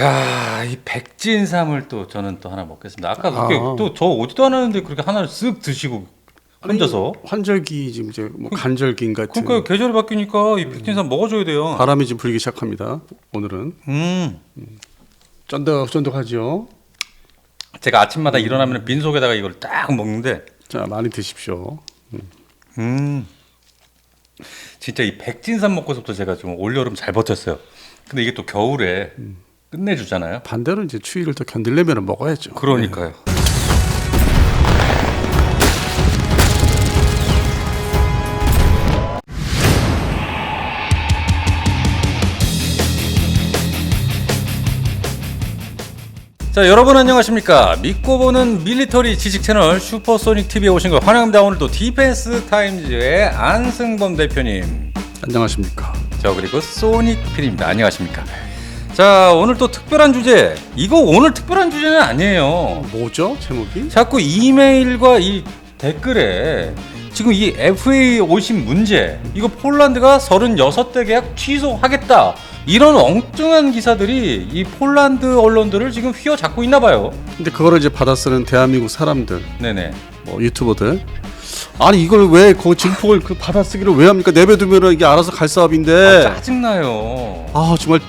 자, 이 백진삼을 또 저는 또 하나 먹겠습니다. 아까 그렇게 아. 또저 오지도 않았는데 그렇게 하나를 쓱 드시고 혼자서. 환절기 지금 이제 뭐 간절기인 같은 그러니까 계절이 바뀌니까 이 백진삼 먹어줘야 돼요. 바람이 지금 불기 시작합니다. 오늘은 음, 쫀득쫀득하죠. 제가 아침마다 일어나면 빈 속에다가 이걸 딱 먹는데, 자 많이 드십시오. 음, 진짜 이 백진삼 먹고서부터 제가 좀 올 여름 잘 버텼어요. 근데 이게 또 겨울에 끝내주잖아요. 반대로 이제 추위를 더 견디려면 먹어야죠. 그러니까요. 자 여러분 안녕하십니까 믿고 보는 밀리터리 지식 채널 슈퍼소닉 TV에 오신 걸 환영합니다 오늘도 디펜스 타임즈의 안승범 대표님 안녕하십니까. 자 그리고 소닉 필입니다 안녕하십니까 자 오늘 또 특별한 주제 이거 오늘 특별한 주제는 아니에요 뭐죠 제목이? 자꾸 이메일과 이 댓글에 지금 이 FA 50 문제 이거 폴란드가 36대 계약 취소하겠다 이런 엉뚱한 기사들이 이 폴란드 언론들을 지금 휘어잡고 있나 봐요 근데 그거를 이제 받아 쓰는 대한민국 사람들, 네네 뭐 유튜버들. 아니 이걸 왜그 증폭을 그 받아쓰기를 왜 합니까? 내버두면 이게 알아서 갈 아, 사업인데. 짜증나요 아 정말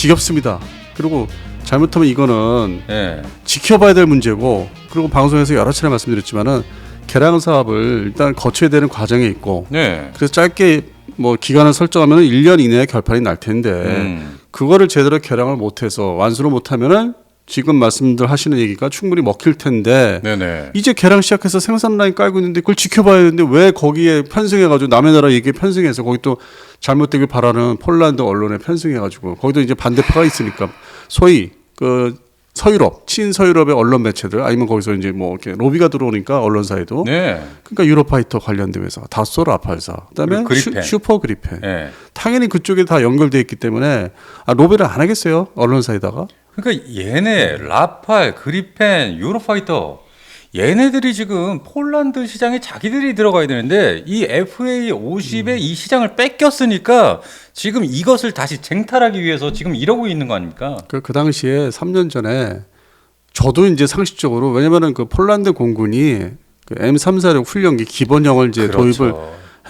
지겹습니다. 그리고 잘못하면 이거는 예 지켜봐야 될 문제고 그리고 방송에서 여러 차례 말씀드렸지만은 개량 사업을 일단 거쳐야 되는 과정이 있고 네. 그래서 짧게 뭐 기간을 설정하면 1년 이내에 결판이 날 텐데 음. 그거를 제대로 개량을 못해서 완수를 못하면은 지금 말씀들 하시는 얘기가 충분히 먹힐 텐데 네네 이제 개량 시작해서 생산 라인 깔고 있는데 그걸 지켜봐야 되는데 왜 거기에 편승해가지고 남의 나라 얘기에 편승해서 거기 또 잘못되길 바라는 폴란드 언론에 편승해가지고 거기도 이제 반대파가 있으니까 소위 그 서유럽 친서유럽의 언론 매체들 아니면 거기서 이제 뭐 이렇게 로비가 들어오니까 언론사에도 네. 그러니까 유로파이터 관련된 회사 다소 라팔사 그다음에 그리고 그리펜. 슈, 슈퍼 그리펜 예. 당연히 그쪽에 다 연결돼 있기 때문에 아, 로비를 안 하겠어요 언론사에다가 그러니까 얘네 라팔, 그리펜, 유로파이터 얘네들이 지금 폴란드 시장에 자기들이 들어가야 되는데 이 FA 50의 이 시장을 뺏겼으니까 지금 이것을 다시 쟁탈하기 위해서 지금 이러고 있는 거 아닙니까? 그, 그 당시에 3년 전에 저도 이제 상식적으로 왜냐면은 그 폴란드 공군이 그 M346 훈련기 기본형을 이제 도입을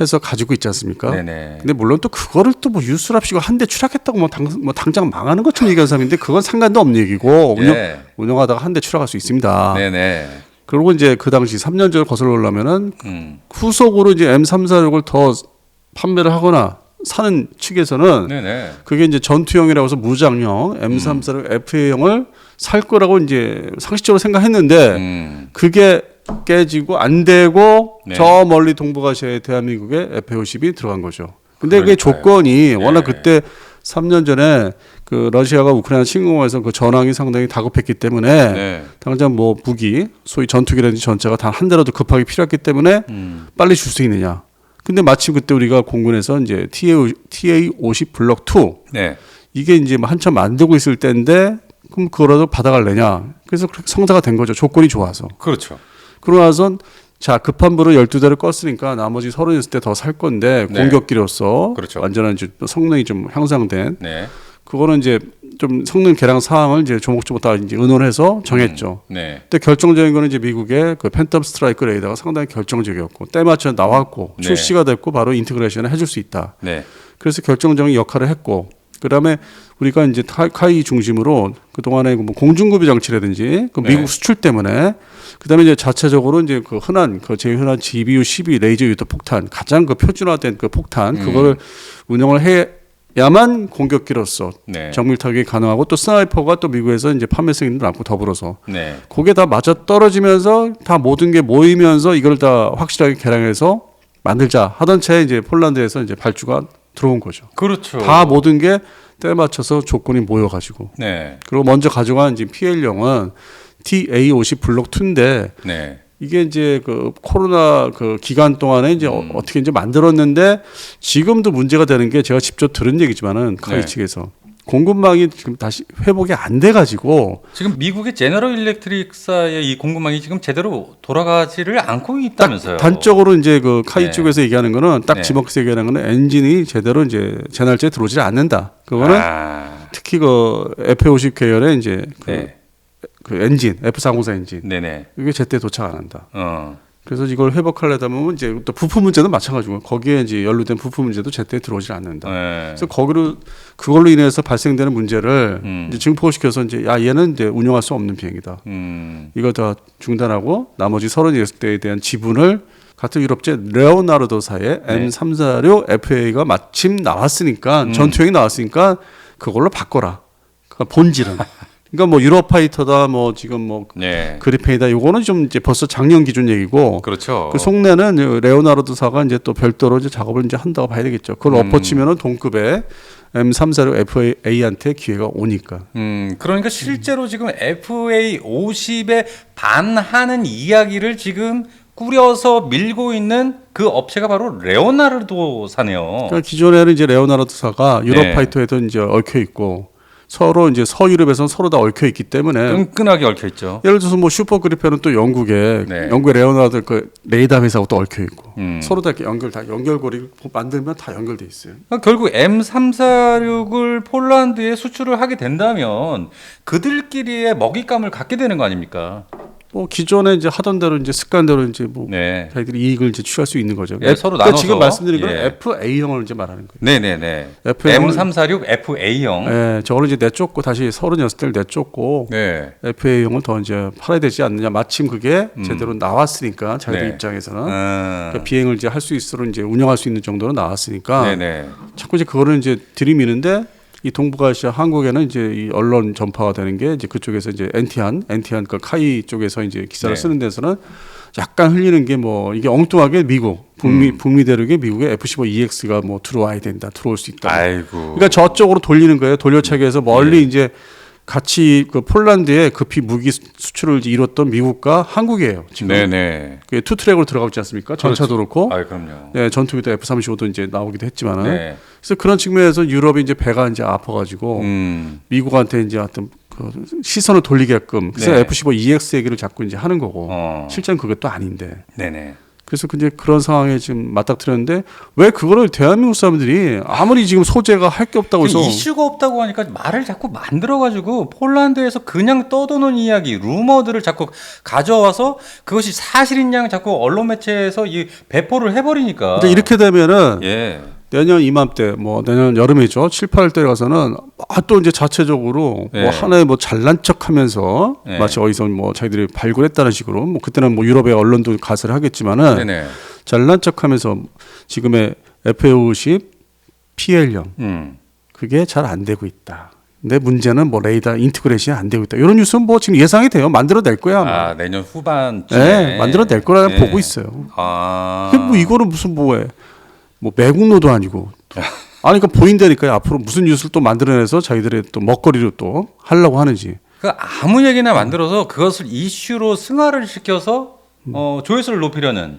해서 가지고 있지 않습니까? 네네. 근데 물론 또 그거를 또 뭐 유수랍시고 한 대 추락했다고 뭐, 당, 뭐 당장 망하는 것처럼 얘기하는 사람인데 그건 상관도 없는 얘기고 운영, 예. 운영하다가 한 대 추락할 수 있습니다. 네네. 그리고 이제 그 당시 3년 전을 거슬러 올라면은 음. 후속으로 이제 M346을 더 판매를 하거나 사는 측에서는 네네. 그게 이제 전투형이라고 해서 무장형 M346 FA형을 살 거라고 이제 상식적으로 생각했는데 음. 그게 깨지고 안 되고 네. 저 멀리 동북아시아의 대한민국에 F-50이 들어간 거죠. 근데 그게 그러니까요. 조건이 워낙 네. 그때 3년 전에 그 러시아가 우크라이나 침공해서 그 전황이 상당히 다급했기 때문에 네. 당장 뭐 무기, 소위 전투기라든지 전차가 단 한 대라도 급하게 필요했기 때문에 음. 빨리 줄 수 있느냐. 근데 마침 그때 우리가 공군에서 이제 TA, TA50 블럭 2 네. 이게 이제 뭐 한참 만들고 있을 때인데 그럼 그거라도 받아갈래냐. 그래서 그렇게 성사가 된 거죠. 조건이 좋아서. 그렇죠. 그러고 나선 자 급한 불을 12대를 껐으니까 나머지 30대 더 살 건데 네. 공격기로서 그렇죠. 완전한 이제 성능이 좀 향상된 네. 그거는 이제 좀 성능 개량 사항을 이제 조목조목 다 이제 의논해서 정했죠. 네. 근데 결정적인 거는 이제 미국의 그 팬텀 스트라이크 레이더가 상당히 결정적이었고 때 맞춰 나왔고 네. 출시가 됐고 바로 인테그레이션을 해줄 수 있다. 네. 그래서 결정적인 역할을 했고 그다음에 우리가 이제 타- 카이 중심으로 그 동안에 뭐 공중구비 장치라든지 그 미국 네. 수출 때문에 그다음에 이제 자체적으로 이제 그 흔한 그 제일 흔한 GBU 12 레이저 유도 폭탄 가장 그 표준화된 그 폭탄 음. 그거를 운영을 해 야만 공격기로서 네. 정밀 타격이 가능하고 또 스나이퍼가 또 미국에서 이제 판매성이 남고 더불어서 네. 그게 다 맞아 떨어지면서 다 모든 게 모이면서 이걸 다 확실하게 개량해서 만들자 하던 차에 이제 폴란드에서 이제 발주가 들어온 거죠. 그렇죠. 다 모든 게때 맞춰서 조건이 모여가지고 네. 그리고 먼저 가져간 이제 PL형은 TA50 블록 2인데 네. 이게 이제 그 코로나 그 기간 동안에 이제 어- 음. 어 떻게 이제 만들었는데 지금도 문제가 되는 게 제가 직접 들은 얘기지만은 카이 네. 측에서 공급망이 지금 다시 회복이 안 돼가지고 지금 미국의 제너럴 일렉트릭사의 이 공급망이 지금 제대로 돌아가지를 않고 있다면서요. 단적으로 이제 그 카이 네. 쪽에서 얘기하는 거는 딱 네. 지목해서 얘기하는 거는 엔진이 제대로 이제 제날짜에 들어오질 않는다. 그거는 아, 특히 그 F50 계열의 이제 그, 네. 그 엔진 F404 엔진 네네. 이게 제때 도착 안 한다. 어. 그래서 이걸 회복하려면 이제 또 부품 문제도 마찬가지고 거기에 이제 연루된 부품 문제도 제때 들어오질 않는다. 네. 그래서 거기로 그걸로 인해서 발생되는 문제를 음. 이제 증폭시켜서 이제 야 얘는 이제 운영할 수 없는 비행이다. 음. 이거 다 중단하고 나머지 36대에 대한 지분을 같은 유럽제 레오나르도사의 네. M346 FA가 마침 나왔으니까 음. 전투형이 나왔으니까 그걸로 바꿔라. 그러니까 본질은. 그러니까 뭐 유럽 파이터다 뭐 지금 뭐 네. 그리펜이다 요거는 좀 이제 벌써 작년 기준 얘기고 그렇죠. 그 속내는 레오나르도사가 이제 또 별도로 이제 작업을 이제 한다고 봐야 되겠죠. 그걸 음. 엎어치면은 동급의 M346 FA한테 기회가 오니까. 음, 그러니까 실제로 지금 FA 50에 반하는 이야기를 지금 꾸려서 밀고 있는 그 업체가 바로 레오나르도사네요. 그러니까 기존에는 이제 레오나르도사가 유럽 네. 파이터에도 이제 얽혀 있고 서로 이제 서유럽에서는 서로 다 얽혀 있기 때문에 끈끈하게 얽혀 있죠. 예를 들어서 뭐 슈퍼 그리펜은 또 영국에 네. 영국의 레오나르도 그 레이더 회사하고 또 얽혀 있고 음. 서로 다 이렇게 연결 다 연결고리를 만들면 다 연결돼 있어요. 그러니까 결국 M346을 폴란드에 수출을 하게 된다면 그들끼리의 먹잇감을 갖게 되는 거 아닙니까? 뭐 기존에 이제 하던 대로 이제 습관대로 이제 뭐 네. 자기들이 이익을 이제 취할 수 있는 거죠. 예, 서로 그러니까 나눠서. 지금 말씀드린 건 예. FA형을 이제 말하는 거예요. 네네네. FA 형. M346 FA형. 예, 저거를 이제 내쫓고 다시 36대를 내쫓고 네. FA형을 더 이제 팔아야 되지 않느냐. 마침 그게 음. 제대로 나왔으니까 자기들 네. 입장에서는 음. 그러니까 비행을 이제 할 수 있도록 이제 운영할 수 있는 정도로 나왔으니까 네네. 자꾸 이제 그거를 이제 들이미는데 이 동북아시아 한국에는 이제 이 언론 전파가 되는 게 이제 그쪽에서 이제 엔티안 엔티안 그 카이 쪽에서 이제 기사를 네. 쓰는 데서는 약간 흘리는 게 뭐 이게 엉뚱하게 미국 북미 음. 북미 대륙에 미국의 F-15EX가 뭐 들어와야 된다 들어올 수 있다. 아이고. 그러니까 저쪽으로 돌리는 거예요. 돌려차기해서 멀리 이제 같이 그 폴란드에 급히 무기 수- 수출을 이뤘던 미국과 한국이에요. 지금 네네. 그게 투 트랙으로 들어가고 있지 않습니까? 전차도 그렇고, 아 그럼요. 네, 전투기도 F-35도 이제 나오기도 했지만은 네. 그래서 그런 측면에서 유럽이 이제 배가 이제 아파가지고 음. 미국한테 이제 어떤 그 시선을 돌리게끔 그래서 네. F-15 EX 얘기를 자꾸 이제 하는 거고 어. 실제는 그게 또 아닌데 네네. 그래서 이제 그런 상황에 지금 맞닥뜨렸는데 왜 그거를 대한민국 사람들이 아무리 지금 소재가 할 게 없다고 해서 이슈가 없다고 하니까 말을 자꾸 만들어 가지고 폴란드에서 그냥 떠도는 이야기, 루머들을 자꾸 가져와서 그것이 사실인 양 자꾸 언론 매체에서 이 배포를 해버리니까. 근데 이렇게 되면은 예. 내년 이맘때 뭐 내년 여름이죠 7, 8월 때 가서는 아, 또 이제 자체적으로 네. 뭐 하나의 뭐 잘난 척하면서 네. 마치 어디서 뭐 자기들이 발굴했다는 식으로 뭐 그때는 뭐 유럽의 언론도 가설을 하겠지만은 네네. 잘난 척하면서 지금의 FA50 PL형 음. 그게 잘 안 되고 있다. 근데 문제는 뭐 레이더 인티그레이션이 안 되고 있다. 이런 뉴스는 뭐 지금 예상이 돼요. 만들어낼 거야. 아마. 아 내년 후반쯤에. 네, 만들어낼 거라 네. 보고 있어요. 아. 근데 뭐 이거는 무슨 뭐해? 뭐 매국노도 아니고. 아니 그러니까 보인다니까요. 앞으로 무슨 뉴스를 또 만들어내서 자기들의 또 먹거리로 또 하려고 하는지. 그 아무 얘기나 만들어서 그것을 이슈로 승화를 시켜서 어, 조회수를 높이려는.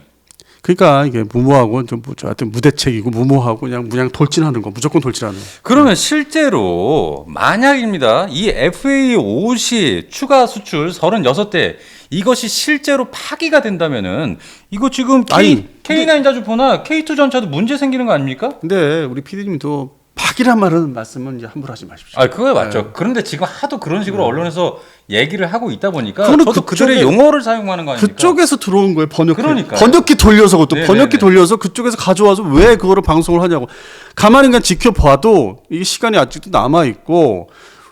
그러니까 이게 무모하고 좀 뭐, 하여튼 무대책이고 무모하고 그냥 그냥 돌진하는 거 무조건 돌진하는. 거. 그러면 실제로 만약입니다. 이 FA50 추가 수출 36대 이것이 실제로 파기가 된다면은 이거 지금 K, 아니, K9 자주포나 K2 전차도 문제 생기는 거 아닙니까? 근데 우리 PD님도 파기란 말은 말씀은 이제 함부로 하지 마십시오. 아, 그거 맞죠. 그런데 지금 하도 그런 식으로 언론에서 얘기를 하고 있다 보니까 저도 그들의 그쪽에- 용어를 사용하는 거 아닙니까? 그쪽에서 들어온 거예요 번역기 그러니까요. 번역기 돌려서 그것도 네네네. 번역기 돌려서 그쪽에서 가져와서 왜 그거를 방송을 하냐고 가만히 그냥 지켜봐도 이게 시간이 아직도 남아 있고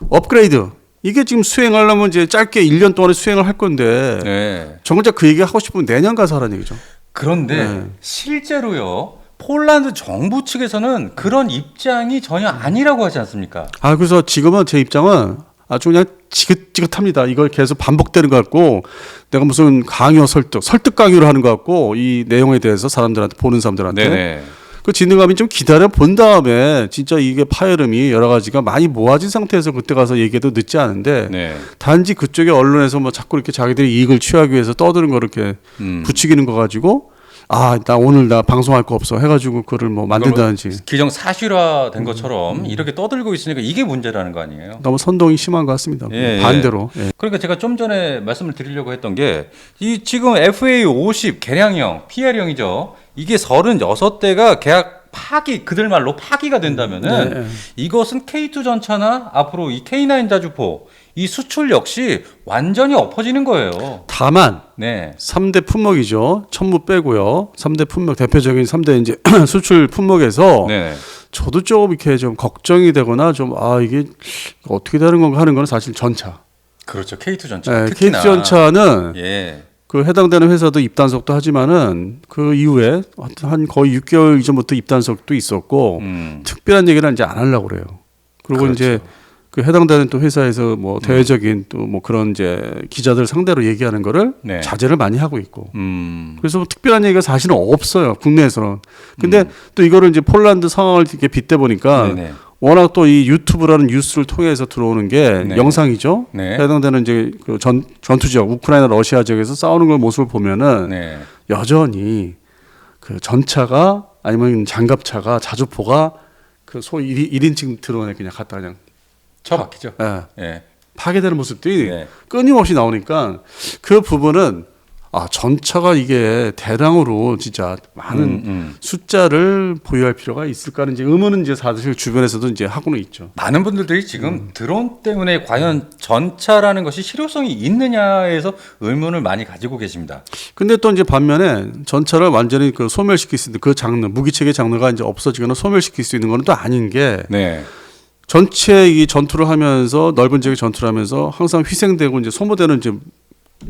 업그레이드 이게 지금 수행하려면 이제 짧게 1년 동안에 수행을 할 건데 네. 정작 그 얘기 하고 싶으면 내년 가서 하라는 얘기죠. 그런데 네. 실제로요. 폴란드 정부 측에서는 그런 입장이 전혀 아니라고 하지 않습니까? 아 그래서 지금은 제 입장은 아주 그냥 지긋지긋합니다. 이걸 계속 반복되는 것 같고 내가 무슨 강요 설득 설득 강요를 하는 것 같고 이 내용에 대해서 사람들한테 보는 사람들한테 네네. 그 진흥감이 좀 기다려 본 다음에 진짜 이게 파열음이 여러 가지가 많이 모아진 상태에서 그때 가서 얘기해도 늦지 않은데 네. 단지 그쪽의 언론에서 뭐 자꾸 이렇게 자기들이 이익을 취하기 위해서 떠드는 거 이렇게 음. 부추기는 거 가지고 아 나 오늘 나 방송할 거 없어 해가지고 그거를 뭐 만든다든지 기정 사실화 음. 된 것처럼 이렇게 떠들고 있으니까 이게 문제라는 거 아니에요? 너무 선동이 심한 것 같습니다. 예, 예. 반대로 예. 그러니까 제가 좀 전에 말씀을 드리려고 했던 게 이 지금 FA 50 개량형 PR형이죠. 이게 36대가 계약 파기 그들 말로 파기가 된다면은 네. 이것은 K2 전차나 앞으로 이 K9 자주포 이 수출 역시 완전히 엎어지는 거예요. 다만 네. 3대 품목이죠. 천무 빼고요. 3대 품목 대표적인 3대 이제 수출 품목에서 네. 저도 조금 이렇게 좀 걱정이 되거나 좀 아 이게 어떻게 되는 건가 하는 거는 사실 전차. 그렇죠. K2 전차. 네, 특히나. KT 전차는 예. 그 해당되는 회사도 입단속도 하지만은 그 이후에 한 거의 6개월 이전부터 입단속도 있었고 음. 특별한 얘기는 이제 안 하려고 그래요. 그리고 그렇죠. 이제 그 해당되는 또 회사에서 뭐 대외적인 또 뭐 그런 이제 기자들 상대로 얘기하는 거를 네. 자제를 많이 하고 있고. 음. 그래서 뭐 특별한 얘기가 사실은 없어요 국내에서는. 근데 음. 또 이거를 이제 폴란드 상황을 이렇게 빗대 보니까 네네. 워낙 또 이 유튜브라는 뉴스를 통해서 들어오는 게 네. 영상이죠. 네. 해당되는 이제 그 전 전투 지역 우크라이나 러시아 지역에서 싸우는 걸 모습을 보면은 네. 여전히 그 전차가 아니면 장갑차가 자주포가 그 소위 1 인, 칭 드론에 그냥 갖다 그냥 처박히죠. 예, 예. 파괴되는 모습들이 네. 끊임없이 나오니까 그 부분은 아 전차가 이게 대량으로 진짜 많은 음, 음. 숫자를 보유할 필요가 있을까는 이제 의문은 이제 사실 주변에서도 이제 하고는 있죠. 많은 분들이 지금 드론 때문에 과연 전차라는 것이 실효성이 있느냐에서 의문을 많이 가지고 계십니다. 근데 또 이제 반면에 전차를 완전히 그 소멸시킬 수 있는 그 장르 무기 체계 장르가 이제 없어지거나 소멸시킬 수 있는 거는 또 아닌 게 네. 전체 이 전투를 하면서 넓은 지역의 전투를 하면서 항상 희생되고 이제 소모되는 이제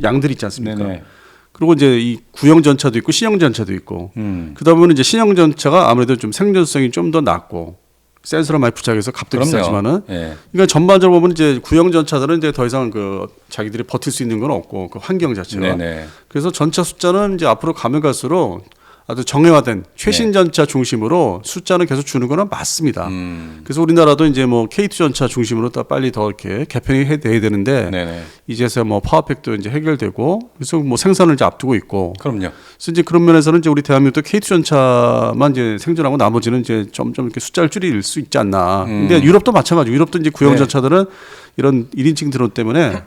양들이 있지 않습니까? 네네. 그리고 이제 이 구형 전차도 있고 신형 전차도 있고 음. 그다음에는 이제 신형 전차가 아무래도 좀 생존성이 좀 더 낮고 센서를 많이 부착해서 값도 비싸지만은 예. 그러니까 전반적으로 보면 이제 구형 전차들은 이제 더 이상 그 자기들이 버틸 수 있는 건 없고 그 환경 자체가 네네. 그래서 전차 숫자는 이제 앞으로 가면 갈수록 아주 정형화된 최신 전차 중심으로 숫자는 계속 주는 거는 맞습니다. 음. 그래서 우리나라도 이제 뭐 K2 전차 중심으로 또 빨리 더 이렇게 개편이 해- 돼야 되는데 네네. 이제서 뭐 파워팩도 이제 해결되고 그래서 뭐 생산을 이제 앞두고 있고 그럼요. 그래서 이제 그런 면에서는 이제 우리 대한민국도 K2 전차만 이제 생존하고 나머지는 이제 점점 이렇게 숫자를 줄일 수 있지 않나. 근데 유럽도 마찬가지고 유럽도 이제 구형 음. 네. 전차들은 이런 1인칭 드론 때문에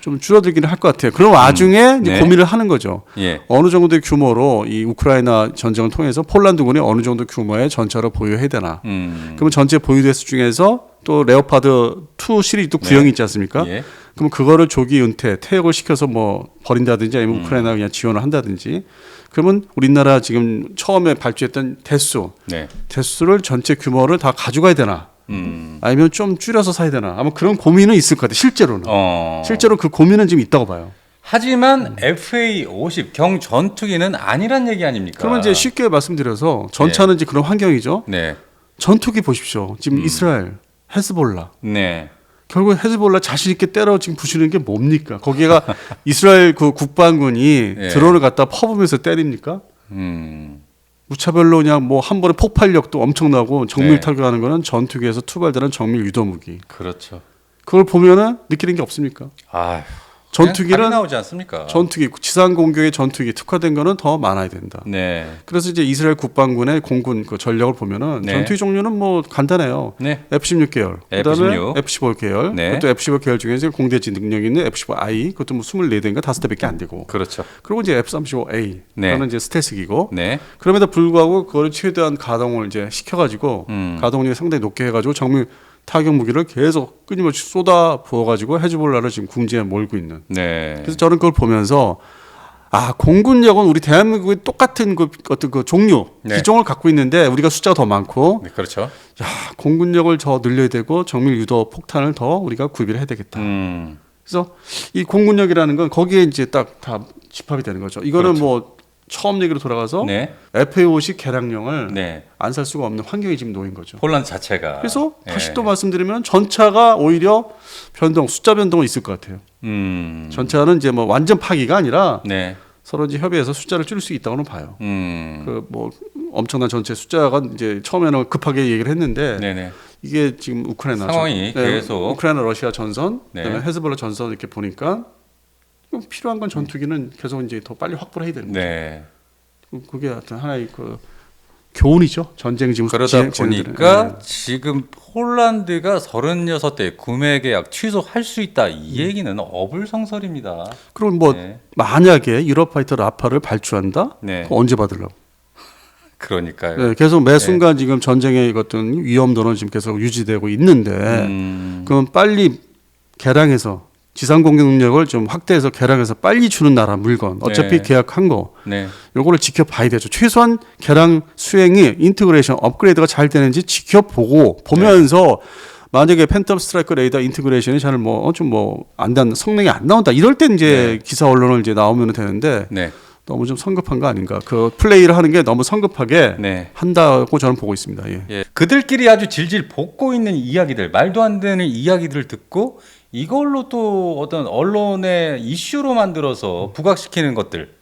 좀 줄어들기는 할 것 같아요. 그런 와중에 이제 네. 고민을 하는 거죠. 예. 어느 정도의 규모로 이 우크라이나 전쟁을 통해서 폴란드군이 어느 정도 규모의 전차를 보유해야 되나. 음. 그러면 전체 보유 대수 중에서 또 레오파드 2 시리즈도 구형이 있지 않습니까? 예. 그럼 그거를 조기 은퇴, 퇴역을 시켜서 뭐 버린다든지 아니면 우크라이나 그냥 지원을 한다든지 그러면 우리나라 지금 처음에 발주했던 대수, 네. 대수를 전체 규모를 다 가져가야 되나? 음. 아니면 좀 줄여서 사야 되나? 아마 그런 고민은 있을 것 같아요. 실제로는. 어. 실제로 그 고민은 지금 있다고 봐요. 하지만 FA50 경 전투기는 아니란 얘기 아닙니까? 그러면 이제 쉽게 말씀드려서 전차는 이제 그런 환경이죠. 네. 전투기 보십시오. 지금 이스라엘, 헤즈볼라. 네. 결국 헤즈볼라 자신 있게 때려 지금 부시는 게 뭡니까? 거기가 이스라엘 그 국방군이 예. 드론을 갖다 퍼부면서 때립니까? 음. 무차별로 그냥 뭐 한 번에 폭발력도 엄청나고 정밀 네. 타격하는 거는 전투기에서 투발되는 정밀 유도 무기. 그렇죠. 그걸 보면은 느끼는 게 없습니까? 아. 전투기는 나오지 않습니까? 전투기 지상 공격의 전투기 특화된 거는 더 많아야 된다. 네. 그래서 이제 이스라엘 국방군의 공군 그 전력을 보면은 네. 전투기 종류는 뭐 간단해요. 네. F-16 계열, 그다음에 F-16. F-15 계열, 네. 그것도 F-15 계열 중에서 공대지 능력 있는 F-15I, 그것도 뭐 24대인가 5대밖에 안 되고, 그렇죠. 그리고 이제 F-35A, 네. 그거는 이제 스텔스기고, 네. 그럼에도 불구하고 그거를 최대한 가동을 이제 시켜가지고 음. 가동력이 상당히 높게 해가지고 정밀 타격 무기를 계속 끊임없이 쏟아 부어가지고 헤즈볼라를 지금 궁지에 몰고 있는. 네. 그래서 저는 그걸 보면서 아 공군력은 우리 대한민국의 똑같은 그 어떤 그 종류 네. 기종을 갖고 있는데 우리가 숫자가 더 많고 네, 그렇죠. 야 공군력을 더 늘려야 되고 정밀 유도 폭탄을 더 우리가 구비를 해야 되겠다. 음. 그래서 이 공군력이라는 건 거기에 이제 딱 다 집합이 되는 거죠. 이거는 그렇죠. 뭐 처음 얘기로 돌아가서 네. FA50 개량령을 네. 안살 수가 없는 환경이 지금 놓인 거죠. 폴란드 자체가. 그래서 다시 예. 또 말씀드리면 전차가 오히려 변동 숫자 변동은 있을 것 같아요. 음. 전차는 이제 뭐 완전 파기가 아니라 네. 서로 이제 협의해서 숫자를 줄일 수 있다고는 봐요. 음. 그뭐 엄청난 전체 숫자가 이제 처음에는 급하게 얘기를 했는데 네네. 이게 지금 우크라이나 상황이 전- 네, 계속. 우크라이나 러시아 전선 네. 그다음에 헤즈볼라 전선 이렇게 보니까 필요한 건 전투기는 계속 이제 더 빨리 확보를 해야 되는 거죠. 네. 그- 그게 어떤 하나의 그 교훈이죠. 전쟁 지금 그러다. 보니까 네. 지금 폴란드가 36대 구매 계약 취소할 수 있다. 이 음. 얘기는 어불성설입니다. 그럼 뭐 네. 만약에 유럽 파이터 라파를 발주한다? 네. 언제 받으려고? 그러니까요. 네, 계속 매 순간 지금 전쟁의 어떤 위험도는 지금 계속 유지되고 있는데 음, 그럼 빨리 개량해서 지상 공격 능력을 좀 확대해서 개량해서 빨리 주는 나라 물건 어차피 네. 계약한 거 네. 요거를 지켜봐야 되죠. 최소한 개량 수행이 인테그레이션 업그레이드가 잘 되는지 지켜보고 보면서 만약에 팬텀 스트라이크 레이더 인테그레이션이 잘 뭐 좀 뭐 안 단 성능이 안 나온다 이럴 때 이제 기사 언론을 이제 나오면 되는데 네. 너무 좀 성급한 거 아닌가 그 플레이를 하는 게 너무 성급하게 네. 한다고 저는 보고 있습니다. 예. 예. 그들끼리 아주 질질 볶고 있는 이야기들, 말도 안 되는 이야기들을 듣고 이걸로 또 어떤 언론의 이슈로 만들어서 부각시키는 것들.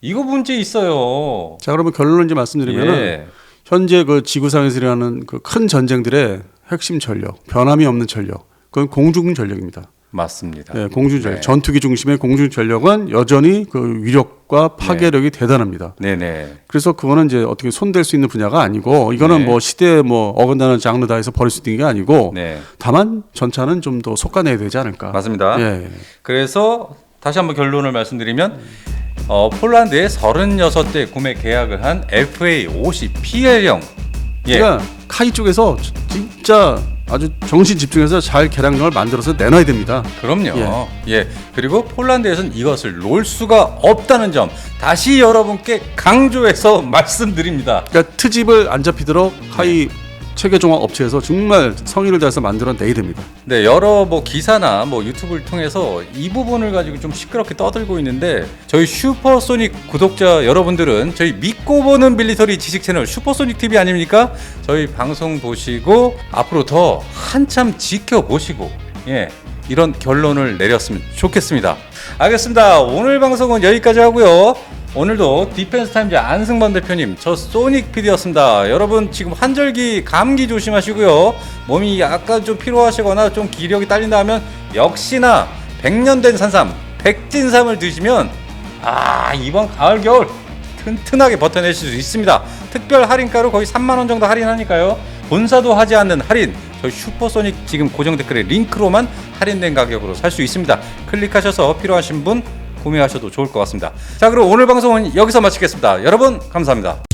이거 문제 있어요. 자 그러면 결론을 이제 말씀드리면은 예. 현재 그 지구상에서 일어나는 그 큰 전쟁들의 핵심 전력, 변함이 없는 전력, 그건 공중 전력입니다. 맞습니다. 예, 공중 전력, 네. 전투기 중심의 공중 전력은 여전히 그 위력과 파괴력이 대단합니다. 네네. 그래서 그거는 이제 어떻게 손댈 수 있는 분야가 아니고 이거는 네. 뭐 시대에 뭐 어긋나는 장르 다 해서 버릴 수 있는 게 아니고 네. 다만 전차는 좀 더 속아내야 되지 않을까. 맞습니다. 예. 그래서 다시 한번 결론을 말씀드리면 어, 폴란드의 36대 구매 계약을 한 FA50 PL형 예. 그러니까 카이 쪽에서 진짜 아주 정신 집중해서 잘 개량력을 만들어서 내놔야 됩니다. 그럼요. 예. 그리고 폴란드에서는 이것을 놓을 수가 없다는 점 다시 여러분께 강조해서 말씀드립니다. 그러니까 트집을 안 잡히도록 카이 체계 종합 업체에서 정말 성의를 다해서 만들어 내야 됩니다. 네, 여러 뭐 기사나 뭐 유튜브를 통해서 이 부분을 가지고 좀 시끄럽게 떠들고 있는데 저희 슈퍼소닉 구독자 여러분들은 저희 믿고 보는 밀리터리 지식 채널 슈퍼소닉 TV 아닙니까? 저희 방송 보시고 앞으로 더 한참 지켜보시고 예. 이런 결론을 내렸으면 좋겠습니다. 알겠습니다. 오늘 방송은 여기까지 하고요. 오늘도 디펜스 타임즈 안승범 대표님, 저 소닉 PD였습니다. 여러분 지금 환절기 감기 조심하시고요. 몸이 약간 좀 피로하시거나 좀 기력이 딸린다 하면 역시나 100년 된 산삼, 백진삼을 드시면 아 이번 가을 겨울 튼튼하게 버텨내실 수 있습니다. 특별 할인가로 거의 3만 원 정도 할인하니까요. 본사도 하지 않는 할인 저희 슈퍼소닉 지금 고정 댓글에 링크로만 할인된 가격으로 살 수 있습니다. 클릭하셔서 필요하신 분 구매하셔도 좋을 것 같습니다. 자 그럼 오늘 방송은 여기서 마치겠습니다. 여러분 감사합니다.